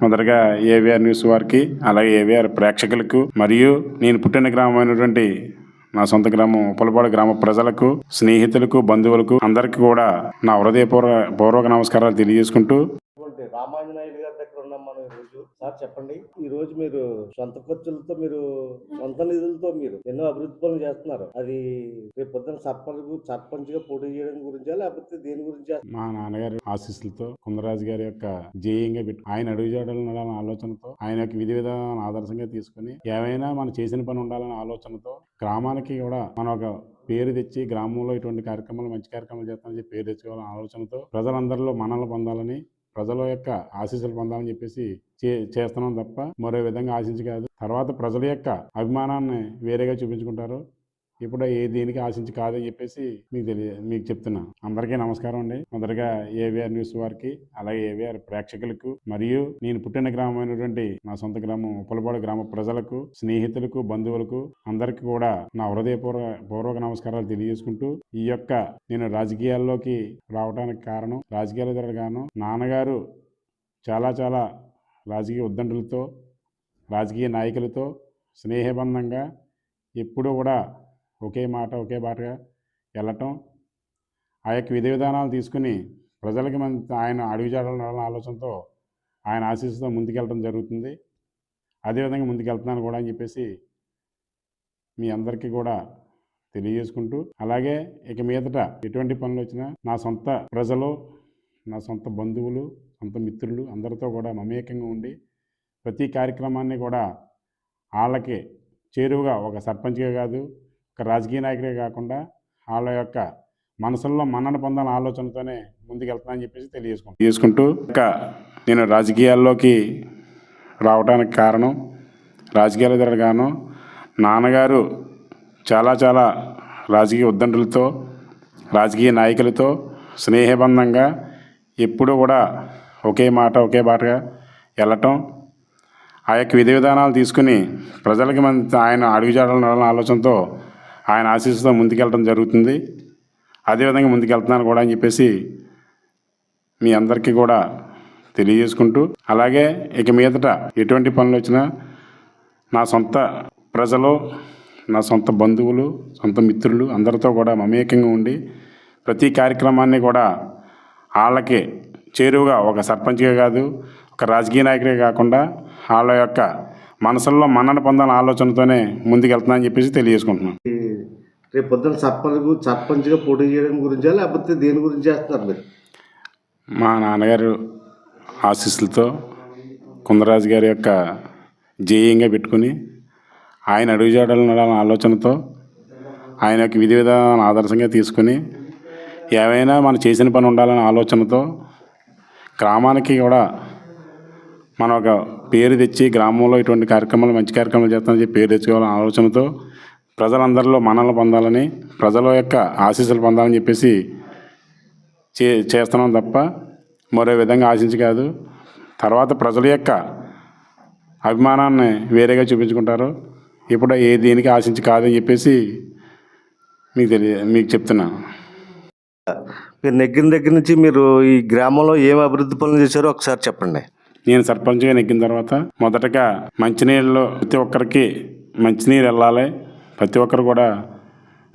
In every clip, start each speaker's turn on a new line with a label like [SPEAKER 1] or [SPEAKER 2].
[SPEAKER 1] మొదటగా AVR news వారికి అలాగే ఏవిఆర్ ప్రేక్షకులకు మరియు నేను పుట్టిన గ్రామమైనటువంటి నా సొంత గ్రామం ఉప్పలపాడు గ్రామ ప్రజలకు స్నేహితులకు బంధువులకు అందరికీ కూడా నా హృదయపూర్వ పూర్వక నమస్కారాలు తెలియజేసుకుంటూ
[SPEAKER 2] అటువంటి రామాంజనేయులు గారి దగ్గర ఉన్నాం మనం ఈ రోజు సార్ చెప్పండి. ఈ రోజు మీరు సొంత ఖర్చులతో మీరు సొంత నిధులతో మీరు ఎన్నో అభివృద్ధి పనులు చేస్తున్నారు. అది రేపు పొద్దున సర్పంచ్ సర్పంచ్గా పోటీ చేయడం గురించా లేకపోతే దేని గురించి?
[SPEAKER 1] మా నాన్నగారి ఆశీస్సులతో కుందరాజు గారి యొక్క జేయంగా పెట్టి ఆయన అడుగు నడాలన్న ఆలోచనతో ఆయన యొక్క విధి విధానం ఆదర్శంగా తీసుకుని ఏమైనా మనం చేసిన పని ఉండాలనే ఆలోచనతో గ్రామానికి కూడా మనం ఒక పేరు తెచ్చి గ్రామంలో ఇటువంటి కార్యక్రమాలు మంచి కార్యక్రమాలు చేస్తామని చెప్పి పేరు తెచ్చుకోవాలనే ఆలోచనతో ప్రజలందరిలో మనల్ని పొందాలని ప్రజల యొక్క ఆశీస్సులు పొందాలని చెప్పేసి చేస్తున్నాం తప్ప మరో విధంగా ఆశించి కాదు. తర్వాత ప్రజల యొక్క అభిమానాన్ని వేరేగా చూపించుకుంటారు. ఇప్పుడు ఏ దేనికి ఆశించి కాదని చెప్పేసి మీకు తెలియ మీకు చెప్తున్నా. అందరికీ నమస్కారం అండి. మొదటగా ఏవిఆర్ న్యూస్ వారికి అలాగే ఏవిఆర్ ప్రేక్షకులకు మరియు నేను పుట్టిన గ్రామమైనటువంటి నా సొంత గ్రామం ఉప్పలపాడు గ్రామ ప్రజలకు స్నేహితులకు బంధువులకు అందరికీ కూడా నా హృదయపూర్వ పూర్వక నమస్కారాలు తెలియజేసుకుంటూ ఈ యొక్క నేను రాజకీయాల్లోకి రావడానికి కారణం రాజకీయాలు జరగడం కారణం నాన్నగారు చాలా చాలా రాజకీయ ఉద్దండులతో రాజకీయ నాయకులతో స్నేహబంధంగా ఎప్పుడూ కూడా ఒకే మాట ఒకే బాటగా వెళ్ళటం ఆ యొక్క విధి విధానాలు తీసుకుని ప్రజలకి మన ఆయన అడుగుజాడల ఆలోచనతో ఆయన ఆశీస్సుతో ముందుకెళ్ళడం జరుగుతుంది. అదేవిధంగా ముందుకెళ్తున్నాను కూడా అని చెప్పేసి మీ అందరికీ కూడా తెలియజేసుకుంటూ అలాగే ఇక మీదట ఎటువంటి పనులు వచ్చినా నా సొంత ప్రజలు నా సొంత బంధువులు సొంత మిత్రులు అందరితో కూడా మమేకంగా ఉండి ప్రతి కార్యక్రమాన్ని కూడా వాళ్ళకి చేరువుగా ఒక సర్పంచ్గా కాదు ఒక రాజకీయ నాయకుడే కాకుండా వాళ్ళ యొక్క మనసుల్లో మన్నన పొందాలని ఆలోచనతోనే ముందుకెళ్తానని చెప్పేసి తెలియజేసుకుంటాను తెలియజేసుకుంటూ ఇంకా నేను రాజకీయాల్లోకి రావడానికి కారణం రాజకీయాలు జరగడం నాన్నగారు చాలా చాలా రాజకీయ ఉద్దండులతో రాజకీయ నాయకులతో స్నేహబంధంగా ఎప్పుడూ కూడా ఒకే మాట ఒకే బాటగా వెళ్ళటం ఆ యొక్క విధి విధానాలు తీసుకుని ప్రజలకి మన ఆయన అడుగుజాడలను ఆలోచనతో ఆయన ఆశీస్సుతో ముందుకెళ్ళడం జరుగుతుంది. అదేవిధంగా ముందుకెళ్తున్నాను కూడా అని చెప్పేసి మీ అందరికీ కూడా తెలియజేసుకుంటూ అలాగే ఇక మీదట ఎటువంటి పనులు వచ్చినా నా సొంత ప్రజలు నా సొంత బంధువులు సొంత మిత్రులు అందరితో కూడా మమేకంగా ఉండి ప్రతి కార్యక్రమాన్ని కూడా వాళ్ళకి చేరువుగా ఒక సర్పంచ్గా కాదు ఒక రాజకీయ నాయకుడే కాకుండా వాళ్ళ యొక్క మనసుల్లో మన్నన పొందాలని ఆలోచనతోనే ముందుకెళ్తున్నానని చెప్పేసి తెలియజేసుకుంటున్నాను.
[SPEAKER 2] రేపు పొద్దున సర్పంచ్ సర్పంచ్గా పోటీ చేయడం గురించా లేకపోతే దేని గురించి చేస్తున్నారు మీరు?
[SPEAKER 1] మా నాన్నగారు ఆశీస్సులతో కుందరాజు గారి యొక్క జేయంగా పెట్టుకుని ఆయన అడుగుజాడలు నడాలన్న ఆలోచనతో ఆయన యొక్క విధి విధానాలను ఆదర్శంగా తీసుకుని ఏమైనా మనం చేసిన పని ఉండాలనే ఆలోచనతో గ్రామానికి కూడా మనం ఒక పేరు తెచ్చి గ్రామంలో ఇటువంటి కార్యక్రమాలు మంచి కార్యక్రమాలు చేస్తామని చెప్పి పేరు తెచ్చుకోవాలనే ఆలోచనతో ప్రజలందరిలో మనల్ని పొందాలని ప్రజల యొక్క ఆశీస్సులు పొందాలని చెప్పేసి చే చేస్తున్నాం తప్ప మరో విధంగా ఆశించి కాదు. తర్వాత ప్రజల యొక్క అభిమానాన్ని వేరేగా చూపించుకుంటారు. ఇప్పుడు ఏ దేనికి ఆశించి కాదని చెప్పేసి మీకు తెలియ మీకు చెప్తున్నాను.
[SPEAKER 2] మీరు నెగ్గిన దగ్గర నుంచి మీరు ఈ గ్రామంలో ఏం అభివృద్ధి పనులు చేశారో ఒకసారి చెప్పండి.
[SPEAKER 1] నేను సర్పంచ్గా నెగ్గిన తర్వాత మొదటగా మంచినీళ్ళు ప్రతి ఒక్కరికి మంచినీరు వెళ్ళాలి. ప్రతి ఒక్కరు కూడా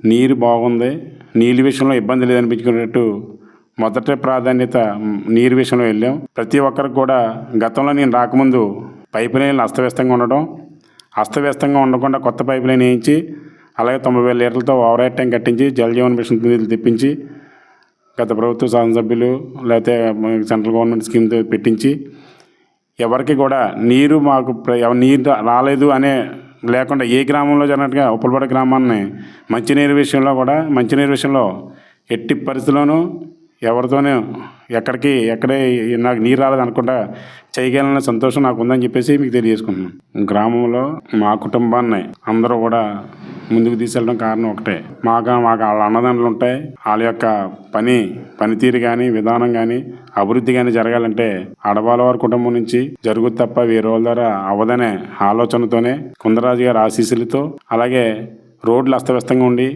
[SPEAKER 1] నీరు బాగుంది. నీళ్ళ విషయంలో ఇబ్బంది లేదనిపించుకునేట్టు మొదట ప్రాధాన్యత నీరు విషయంలో వెళ్ళాం. ప్రతి ఒక్కరికి కూడా గతంలో నేను రాకముందు పైపు లైన్లు అస్తవ్యస్తంగా ఉండడం అస్తవ్యస్తంగా ఉండకుండా కొత్త పైపు లైన్ వేయించి అలాగే తొంభై వేల లీటర్లతో ఓవర్ హెడ్ ట్యాంక్ కట్టించి జల్ మిషన్ తెప్పించి గత ప్రభుత్వ శాసనసభ్యులు లేకపోతే సెంట్రల్ గవర్నమెంట్ స్కీమ్తో పెట్టించి ఎవరికి కూడా నీరు మాకు నీరు రాలేదు అనే లేకుండా ఏ గ్రామంలో జరిగినట్టుగా ఉప్పలపాడు గ్రామాన్ని మంచినీరు విషయంలో కూడా మంచినీరు విషయంలో ఎట్టి పరిస్థితుల్లోనూ ఎవరితోనే ఎక్కడికి ఎక్కడే నాకు నీరు రాలేదు అనుకుంటా చేయగలన సంతోషం నాకు ఉందని చెప్పేసి మీకు తెలియజేసుకుంటున్నాను. గ్రామంలో మా కుటుంబాన్ని అందరూ కూడా ముందుకు తీసుకెళ్ళడం కారణం ఒకటే. మాకు మాకు వాళ్ళ అన్నదండలు ఉంటాయి. వాళ్ళ యొక్క పని పనితీరు కానీ విధానం కానీ అభివృద్ధి కానీ జరగాలంటే ఆడవాళ్ళ వారి కుటుంబం నుంచి జరుగుతుంది తప్ప వేరే వాళ్ళ ద్వారా అవ్వదనే ఆలోచనతోనే కుందరాజు గారి ఆశీస్సులతో అలాగే రోడ్లు అస్తవ్యస్తంగా ఉండి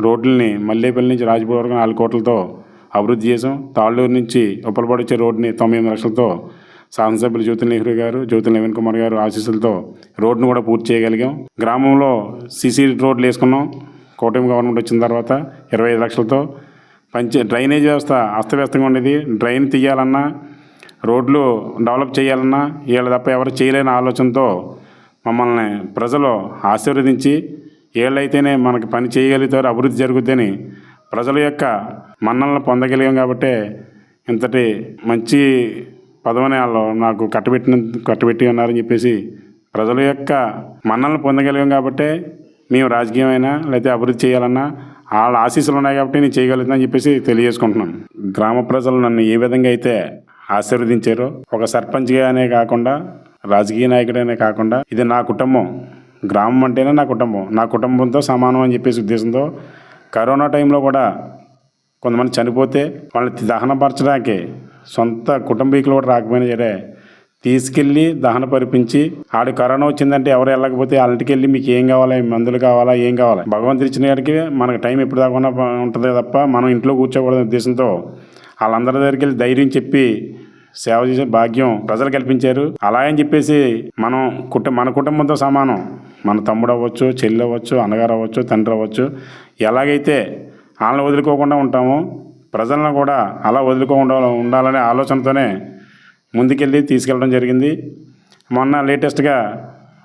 [SPEAKER 1] రోడ్లని మల్లేపల్లి నుంచి రాజపూర్ వరకు నాలుగు కోట్లతో అభివృద్ధి చేసాం తాళ్ళూరు నుంచి ఉప్పలపడిచ్చే వచ్చే రోడ్ని తొంభై ఎనిమిది లక్షలతో శాసనసభ్యులు జ్యోతి నెహ్రూ గారు జ్యోతి నవీన్ కుమార్ గారు ఆశీస్సులతో రోడ్డును కూడా పూర్తి చేయగలిగాం. గ్రామంలో సీసీ రోడ్లు వేసుకున్నాం. కూటమి గవర్నమెంట్ వచ్చిన తర్వాత ఇరవై ఐదు లక్షలతో పంచ డ్రైనేజ్ వ్యవస్థ అస్తవ్యస్తంగా ఉండేది. డ్రైన్ తీయాలన్నా రోడ్లు డెవలప్ చేయాలన్నా వీళ్ళ తప్ప ఎవరు చేయలేని ఆలోచనతో మమ్మల్ని ప్రజలు ఆశీర్వదించి ఏళ్ళైతేనే మనకి పని చేయగలుగుతారు అభివృద్ధి జరుగుద్దని ప్రజల యొక్క మన్నలను పొందగలిగాం కాబట్టి ఇంతటి మంచి పదవిని వాళ్ళు నాకు కట్టబెట్టిన కట్టబెట్టి ఉన్నారని చెప్పేసి ప్రజల యొక్క మన్నలను పొందగలిగాం కాబట్టి మేము రాజకీయమైనా లేకపోతే అభివృద్ధి చేయాలన్నా వాళ్ళ ఆశీస్సులు ఉన్నాయి కాబట్టి నేను చేయగలుగుతానని చెప్పేసి తెలియజేసుకుంటున్నాను గ్రామ ప్రజలు నన్ను ఏ విధంగా అయితే ఆశీర్వదించారో ఒక సర్పంచ్గానే కాకుండా రాజకీయ నాయకుడనే కాకుండా ఇది నా కుటుంబం. గ్రామం అంటేనే నా కుటుంబం. నా కుటుంబంతో సమానం అని చెప్పేసి ఉద్దేశంతో కరోనా టైంలో కూడా కొంతమంది చనిపోతే వాళ్ళని దహనపరచడానికి సొంత కుటుంబీకులు కూడా రాకపోయినా సరే తీసుకెళ్ళి దహన పరిపించి ఆడు కరోనా వచ్చిందంటే ఎవరు వెళ్ళకపోతే వాళ్ళకి వెళ్ళి మీకు ఏం కావాలి మందులు కావాలా ఏం కావాలి? భగవంతుడు ఇచ్చిన గారికి మనకు టైం ఎప్పుడు దాకుండా ఉంటుంది తప్ప మనం ఇంట్లో కూర్చోకూడదు ఉద్దేశంతో వాళ్ళందరి దగ్గరికి వెళ్ళి ధైర్యం చెప్పి సేవ చేసే భాగ్యం ప్రజలు కల్పించారు. అలా అని చెప్పేసి మనం కుటుంబ మన కుటుంబంతో సమానం. మన తమ్ముడు అవ్వచ్చు చెల్లి అవ్వచ్చు అన్నగారు అవ్వచ్చు తండ్రి అవ్వచ్చు ఎలాగైతే వాళ్ళని వదులుకోకుండా ఉంటామో ప్రజలను కూడా అలా వదులుకోకుండా ఉండాలనే ఆలోచనతోనే ముందుకెళ్ళి తీసుకెళ్ళడం జరిగింది. మొన్న లేటెస్ట్గా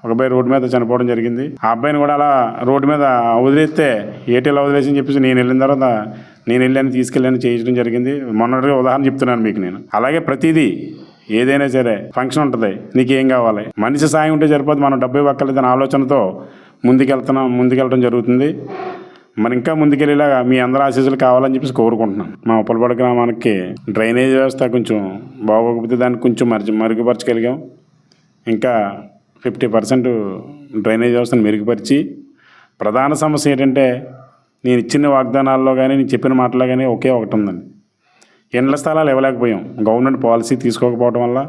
[SPEAKER 1] ఒక అబ్బాయి రోడ్డు మీద చనిపోవడం జరిగింది. ఆ అబ్బాయిని కూడా అలా రోడ్డు మీద వదిలేస్తే ఏటీలో వదిలేసి అని చెప్పేసి నేను వెళ్ళిన తర్వాత నేను వెళ్ళాను తీసుకెళ్ళాను చేయించడం జరిగింది. మొన్నటిగా ఉదాహరణ చెప్తున్నాను మీకు నేను. అలాగే ప్రతిదీ ఏదైనా సరే ఫంక్షన్ ఉంటుంది. నీకు ఏం కావాలి? మనిషి సాయం ఉంటే సరిపోదు. మనం డబ్బు ఇవ్వక్కర్లేదనే ఆలోచనతో ముందుకెళ్తున్నాం ముందుకెళ్ళడం జరుగుతుంది. మరి ఇంకా ముందుకెళ్ళేలాగా మీ అందరి ఆశీస్సులు కావాలని చెప్పేసి కోరుకుంటున్నాను మా ఉప్పలపాడు గ్రామానికి డ్రైనేజ్ వ్యవస్థ కొంచెం బాగోకపోతే దాన్ని కొంచెం మరిచి మెరుగుపరచగలిగాం. ఇంకా ఫిఫ్టీ పర్సెంట్ డ్రైనేజ్ వ్యవస్థను మెరుగుపరిచి ప్రధాన సమస్య ఏంటంటే నేను ఇచ్చిన వాగ్దానాల్లో కానీ నేను చెప్పిన మాటల్లో కానీ ఒకే ఒకటి ఉందండి. ఇండ్ల స్థలాలు ఇవ్వలేకపోయాం. గవర్నమెంట్ పాలసీ తీసుకోకపోవడం వల్ల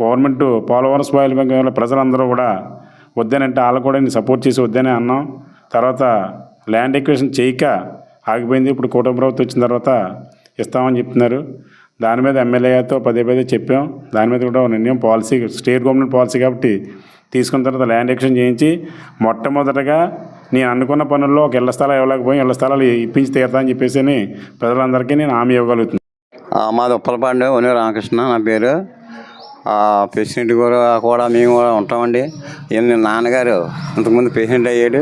[SPEAKER 1] గవర్నమెంట్ పోలవరం స్పాయిల్ బ్యాంక్ వల్ల ప్రజలందరూ కూడా వద్దనంటే వాళ్ళు కూడా నేను సపోర్ట్ చేసి వద్దనే అన్నాం. తర్వాత ల్యాండ్ ఎక్వేషన్ చేయక ఆగిపోయింది. ఇప్పుడు కూటమి ప్రభుత్వం వచ్చిన తర్వాత ఇస్తామని చెప్తున్నారు. దాని మీద ఎమ్మెల్యేతో పదే పదే చెప్పాం. దాని మీద కూడా నిర్ణయం పాలసీ స్టేట్ గవర్నమెంట్ పాలసీ కాబట్టి తీసుకున్న తర్వాత ల్యాండ్ ఎక్షన్ చేయించి మొట్టమొదటగా నేను అనుకున్న పనుల్లో ఒక ఇళ్ళ స్థలాలు ఇవ్వలేకపోయి. ఇళ్ళ స్థలాలు ఇప్పించి తీరుతా అని చెప్పేసి అని ప్రజలందరికీ నేను హామీ ఇవ్వగలుగుతున్నాను.
[SPEAKER 3] మాది ఉప్పలపాండు ఉని రామకృష్ణ నా పేరు. పేషెంట్ కూడా కూడా మేము కూడా ఉంటామండి. ఈయన నాన్నగారు ఇంతకుముందు పేషెంట్ అయ్యాడు.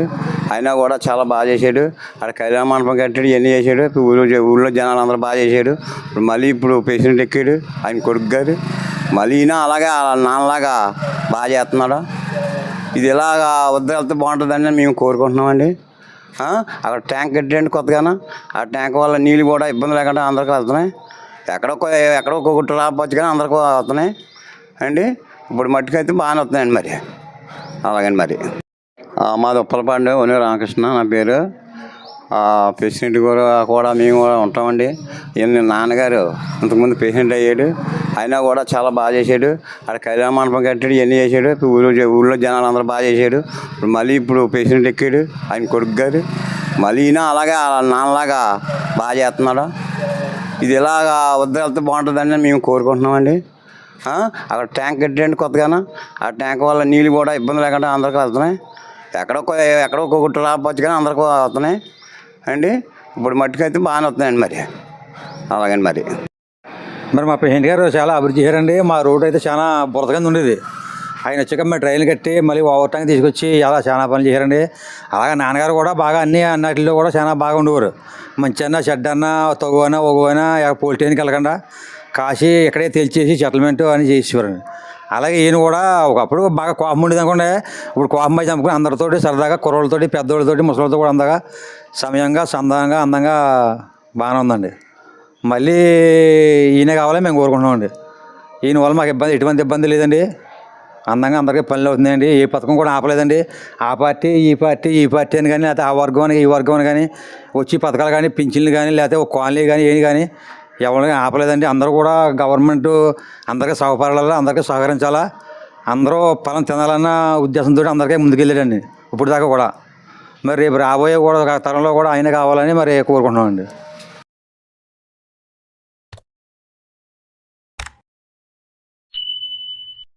[SPEAKER 3] అయినా కూడా చాలా బాగా చేశాడు. అక్కడ కళ్యాణ మండపం కట్టాడు ఇవన్నీ చేశాడు. ఇప్పుడు ఊళ్ళో ఊళ్ళో జనాలు అందరూ బాగా చేశాడు. ఇప్పుడు మళ్ళీ ఇప్పుడు పేషెంట్ ఎక్కాడు ఆయన కొడుకు గారు. మళ్ళీ ఈయన అలాగే నాన్నలాగా బాగా చేస్తున్నాడు. ఇది ఇలాగా వద్ద వెళ్తే బాగుంటుందని మేము కోరుకుంటున్నామండి. అక్కడ ట్యాంక్ కట్టండి కొత్తగానే. ఆ ట్యాంక్ వల్ల నీళ్ళు కూడా ఇబ్బంది లేకుండా అందరికీ వెళ్తున్నాయి. ఎక్కడో ఎక్కడొక్క గుట్ట రాకపోవచ్చు కానీ అందరికీ వస్తున్నాయి. అండి ఇప్పుడు మట్టుకైతే బాగానే వస్తున్నాయండి మరి. అలాగండి మరి. మాది ఉప్పలపాండు ఉని రామకృష్ణ నా పేరు. పేషెంట్ కూడా కూడా మేము కూడా ఉంటామండి. ఈయన నాన్నగారు ఇంతకుముందు పేషెంట్ అయ్యాడు. అయినా కూడా చాలా బాగా చేశాడు. అక్కడ కళ్యాణ మండపం కట్టాడు ఇవన్నీ చేశాడు. ఇప్పుడు ఊళ్ళో ఊళ్ళో జనాలు అందరూ బాగా చేశాడు. ఇప్పుడు మళ్ళీ ఇప్పుడు పేషెంట్ ఎక్కాడు. ఆయన కొడుకు గారు. మళ్ళీ ఈయన అలాగే నాన్నలాగా బాగా చేస్తున్నాడు. ఇది ఇలాగా వద్ద వెళ్తే బాగుంటుందని మేము కోరుకుంటున్నామండి. అక్కడ ట్యాంక్ కట్టండి కొత్తగాను. ఆ ట్యాంక్ వల్ల నీళ్ళు కూడా ఇబ్బంది లేకుండా అందరికీ వెళ్తున్నాయి ఎక్కడో కొ- ఎక్కడో ఒక్కొక్కటి రాకపోవచ్చు కానీ అందరికీ వస్తున్నాయి. అండి ఇప్పుడు మట్టుకైతే బాగానే వస్తున్నాయండి మరి. అలాగండి మరి.
[SPEAKER 4] మరి మా పెయింట్ గారు చాలా అభివృద్ధి చేశారండి. మా రోడ్ అయితే చాలా బురద కింద ఉండేది. ఆయన వచ్చాక మేము ట్రైన్లు కట్టి మళ్ళీ ఓవర్ టైం తీసుకొచ్చి అలా చాలా పనులు చేశారండి. అలాగే నాన్నగారు కూడా బాగా అన్ని అన్నిటిలో కూడా చాలా బాగా ఉండేవారు. మంచి అన్న చెడ్డ అన్న తగు అన్న ఒగు అయినా పోలీస్ వెళ్ళకుండా కాసి ఇక్కడే తెలిచేసి సెటిల్మెంట్ అని చేసేవారండి. అలాగే ఈయన కూడా ఒకప్పుడు బాగా కోపం ఉండేది అనుకోండి. ఇప్పుడు కోపం అయితే చంపుకుని అందరితోటి సరదాగా కుర్రోళ్ళతోటి పెద్దోళ్ళతోటి ముసలితో కూడా అందగా సమయంగా సందంగా అందంగా బాగానే ఉందండి. మళ్ళీ ఈయన కావాలని మేము కోరుకుంటున్నామండి. ఈయన వల్ల మాకు ఇబ్బంది ఎటువంటి ఇబ్బంది లేదండి. అందంగా అందరికీ పనులు అవుతుందండి ఏ పథకం కూడా ఆపలేదండి. ఆ పార్టీ ఈ పార్టీ ఈ పార్టీ అని కానీ లేకపోతే ఆ వర్గం అని ఈ వర్గం అని కానీ వచ్చి పథకాలు కానీ పింఛన్లు కానీ లేకపోతే ఒక కాలనీ కానీ ఏమి కానీ ఎవరిని ఆపలేదండి. అందరూ కూడా గవర్నమెంట్ అందరికీ సహపడాలా అందరికీ సహకరించాలా. అందరూ ఫలం తినాలన్న ఉద్దేశంతో అందరికీ ముందుకెళ్ళాడండి. ఇప్పుడు దాకా కూడా. మరి రేపు రాబోయే కూడా తరంలో కూడా ఆయన కావాలని మరి కోరుకుంటున్నామండి.